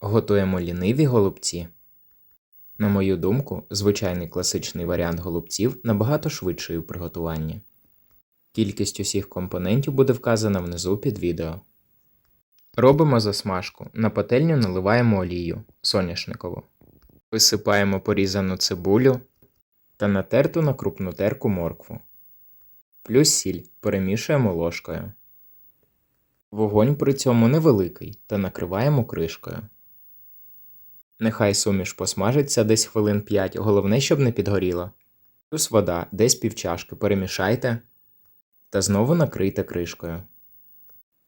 Готуємо ліниві голубці. На мою думку, звичайний класичний варіант голубців набагато швидший у приготуванні. Кількість усіх компонентів буде вказана внизу під відео. Робимо засмажку. На пательню наливаємо олію соняшникову. Висипаємо порізану цибулю та натерту на крупну терку моркву. Плюс сіль перемішуємо ложкою. Вогонь при цьому невеликий та накриваємо кришкою. Нехай суміш посмажиться десь хвилин 5, головне, щоб не підгоріло. Плюс вода десь півчашки перемішайте та знову накрийте кришкою.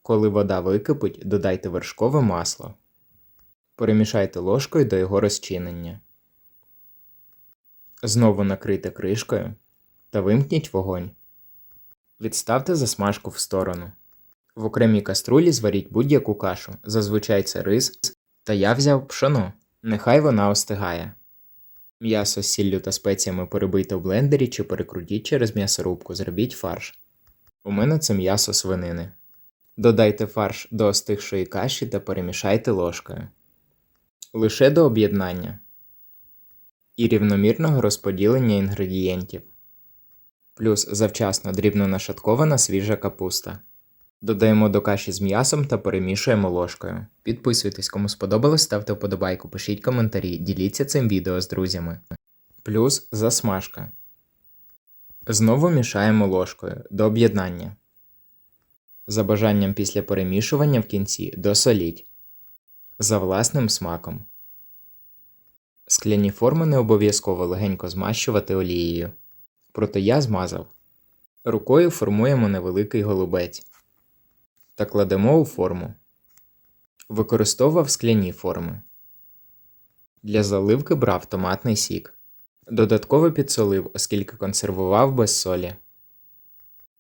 Коли вода википить, додайте вершкове масло. Перемішайте ложкою до його розчинення. Знову накрийте кришкою та вимкніть вогонь. Відставте засмажку в сторону. В окремій каструлі зваріть будь-яку кашу, зазвичай це рис, та я взяв пшоно. Нехай вона остигає. М'ясо з сіллю та спеціями перебийте в блендері чи перекрутіть через м'ясорубку, зробіть фарш. У мене це м'ясо свинини. Додайте фарш до остигшої каші та перемішайте ложкою. Лише до об'єднання і рівномірного розподілення інгредієнтів. Плюс завчасно дрібно нашаткована свіжа капуста. Додаємо до каші з м'ясом та перемішуємо ложкою. Підписуйтесь, кому сподобалось, ставте вподобайку, пишіть коментарі, діліться цим відео з друзями. Плюс засмажка. Знову мішаємо ложкою до об'єднання. За бажанням після перемішування в кінці досоліть. За власним смаком. Скляні форми не обов'язково легенько змащувати олією. Проте я змазав. Рукою формуємо невеликий голубець та кладемо у форму. Використовував скляні форми. Для заливки брав томатний сік. Додатково підсолив, оскільки консервував без солі.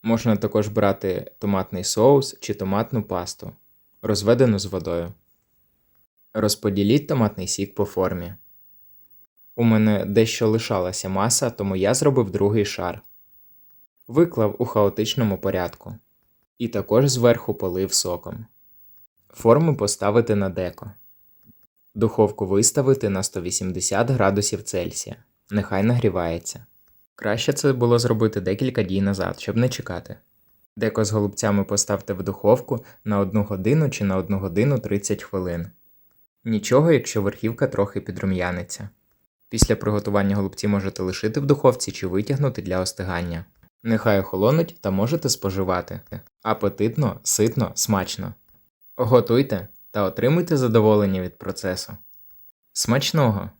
Можна також брати томатний соус чи томатну пасту, розведену з водою. Розподіліть томатний сік по формі. У мене дещо лишалася маса, тому я зробив другий шар. Виклав у хаотичному порядку. І також зверху полив соком. Форму поставити на деко. Духовку виставити на 180 градусів Цельсія. Нехай нагрівається. Краще це було зробити декілька дій назад, щоб не чекати. Деко з голубцями поставте в духовку на 1 годину чи на 1 годину 30 хвилин. Нічого, якщо верхівка трохи підрум'яниться. Після приготування голубці можете лишити в духовці чи витягнути для остигання. Нехай охолонуть та можете споживати. Апетитно, ситно, смачно. Готуйте та отримуйте задоволення від процесу. Смачного!